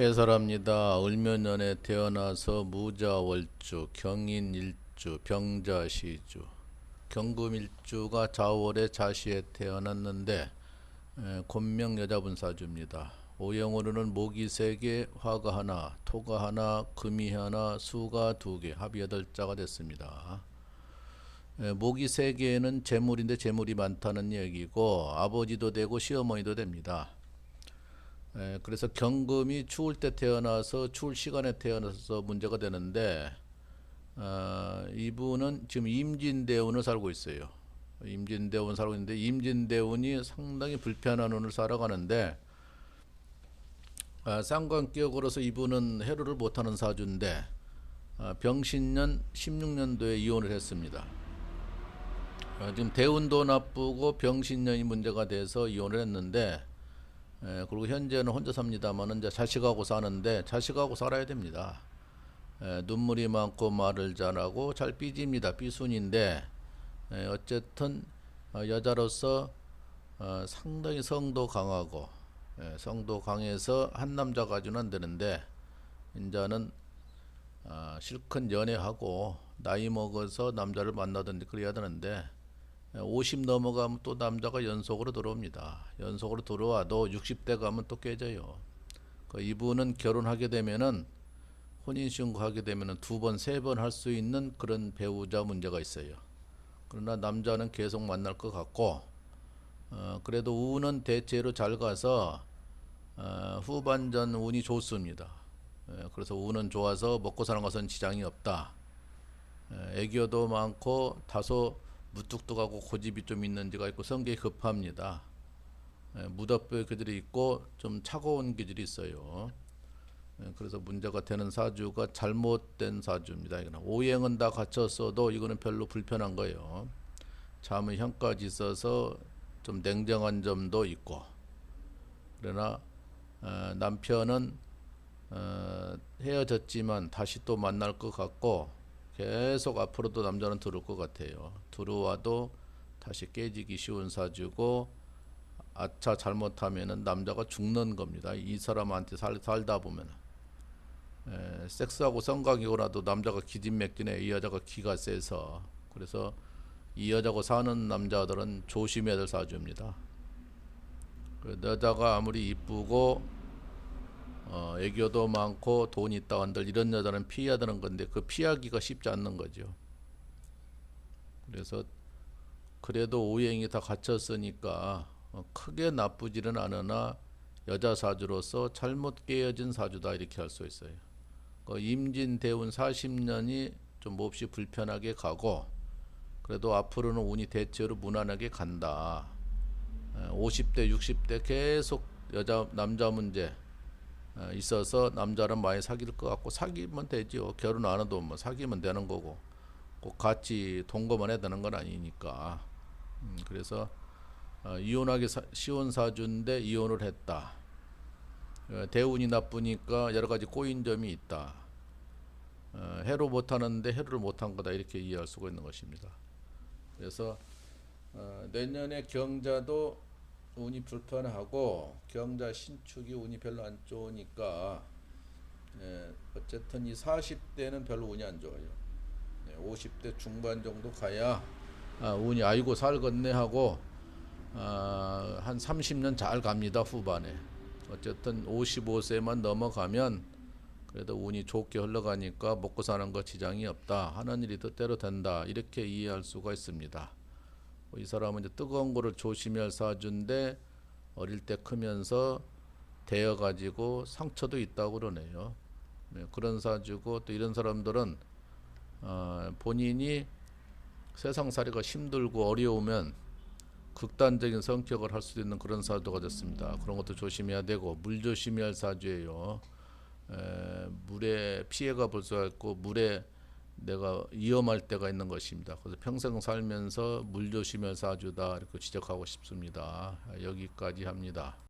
해설합니다. 을면년에 태어나서 무자월주, 경인일주, 병자시주, 경금일주가 자월에 자시에 태어났는데 에, 곤명 여자분사주입니다. 오형으로는 목이 세 개, 화가 하나, 토가 하나, 금이 하나, 수가 두 개, 합이 여덟 자가 됐습니다. 에, 목이 세 개는 재물인데 재물이 많다는 얘기고 아버지도 되고 시어머니도 됩니다. 에, 그래서 경금이 추울 때 태어나서 추울 시간에 태어나서 문제가 되는데 어, 이분은 지금 임진대운을 살고 있어요. 임진대운 살고 있는데 임진대운이 상당히 불편한 운을 살아가는데 아, 쌍관격으로서 이분은 해로를 못하는 사주인데 아, 병신년 16년도에 이혼을 했습니다. 아, 지금 대운도 나쁘고 병신년이 문제가 돼서 이혼을 했는데 에, 그리고 현재는 혼자 삽니다만은 이제 자식하고 사는데 자식하고 살아야 됩니다. 에, 눈물이 많고 말을 잘하고 잘 삐집니다. 삐순인데 에, 어쨌든 어, 여자로서 어, 상당히 성도 강하고 에, 성도 강해서 한 남자 가지고는 안 되는데 인자는 아, 실컷 연애하고 나이 먹어서 남자를 만나든지 그래야 되는데 50 넘어가면 또 남자가 연속으로 들어옵니다. 연속으로 들어와도 60대 가면 또 깨져요. 그 이분은 결혼하게 되면은 혼인 신고하게 되면은 두 번, 세 번 할 수 있는 그런 배우자 문제가 있어요. 그러나 남자는 계속 만날 것 같고, 어, 그래도 운은 대체로 잘 가서 어, 후반전 운이 좋습니다. 예, 그래서 운은 좋아서 먹고 사는 것은 지장이 없다. 예, 애교도 많고 다소 무뚝뚝하고 고집이 좀 있는 지가 있고 성격이 급합니다. 예, 무덤뼈 기질이 있고 좀 차가운 기질이 있어요. 예, 그래서 문제가 되는 사주가 잘못된 사주입니다. 이거는 오행은 다 갖췄어도 이거는 별로 불편한 거예요. 잠은 형까지 있어서 좀 냉정한 점도 있고 그러나 어, 남편은 어, 헤어졌지만 다시 또 만날 것 같고 계속 앞으로도 남자는 들어올 것 같아요. 들어와도 다시 깨지기 쉬운 사주고 아차 잘못하면은 남자가 죽는 겁니다. 이 사람한테 살, 살다 보면은 에, 섹스하고 성관계고라도 남자가 기진맥진해 이 여자가 기가 세서 그래서 이 여자고 사는 남자들은 조심해야 될 사주입니다. 그 여자가 아무리 이쁘고 어, 애교도 많고 돈 있다 한들 이런 여자는 피해야 되는 건데 그 피하기가 쉽지 않는 거죠. 그래서 그래도 오행이 다 갖췄으니까 어, 크게 나쁘지는 않으나 여자 사주로서 잘못 깨어진 사주다 이렇게 할 수 있어요. 그 임진 대운 40년이 좀 몹시 불편하게 가고 그래도 앞으로는 운이 대체로 무난하게 간다. 에, 50대 60대 계속 여자 남자 문제 어, 있어서 남자는 많이 사귈 것 같고 사귀면 되죠. 결혼 안 해도 뭐 사귀면 되는 거고 꼭 같이 동거만 해야 되는 건 아니니까. 음, 그래서 어, 이혼하기 사, 쉬운 사주인데 이혼을 했다. 어, 대운이 나쁘니까 여러 가지 꼬인 점이 있다. 어, 해로 못하는데 해로를 못한 거다 이렇게 이해할 수가 있는 것입니다. 그래서 어, 내년에 경자도 운이 불편하고 경자 신축이 운이 별로 안 좋으니까 예, 어쨌든 이 40대는 별로 운이 안 좋아요. 예, 50대 중반 정도 가야 아, 운이 아이고 살겠네 하고 아, 한 30년 잘 갑니다 후반에. 어쨌든 55세만 넘어가면 그래도 운이 좋게 흘러가니까 먹고 사는 거 지장이 없다. 하는 일이 뜻대로 된다. 이렇게 이해할 수가 있습니다. 이 사람은 이제 뜨거운 거를 할 사주인데 어릴 때 크면서 되어 가지고 상처도 있다고 그러네요. 네, 그런 사주고 또 이런 사람들은 어, 본인이 세상살이가 힘들고 어려우면 극단적인 성격을 할 수도 있는 그런 사주가 됐습니다. 그런 것도 조심해야 되고 물 조심해야 할 사주예요. 에, 물에 피해가 볼 수가 있고 물에 내가 위험할 때가 있는 것입니다. 그래서 평생 살면서 물 조심할 사주다 이렇게 지적하고 싶습니다. 여기까지 합니다.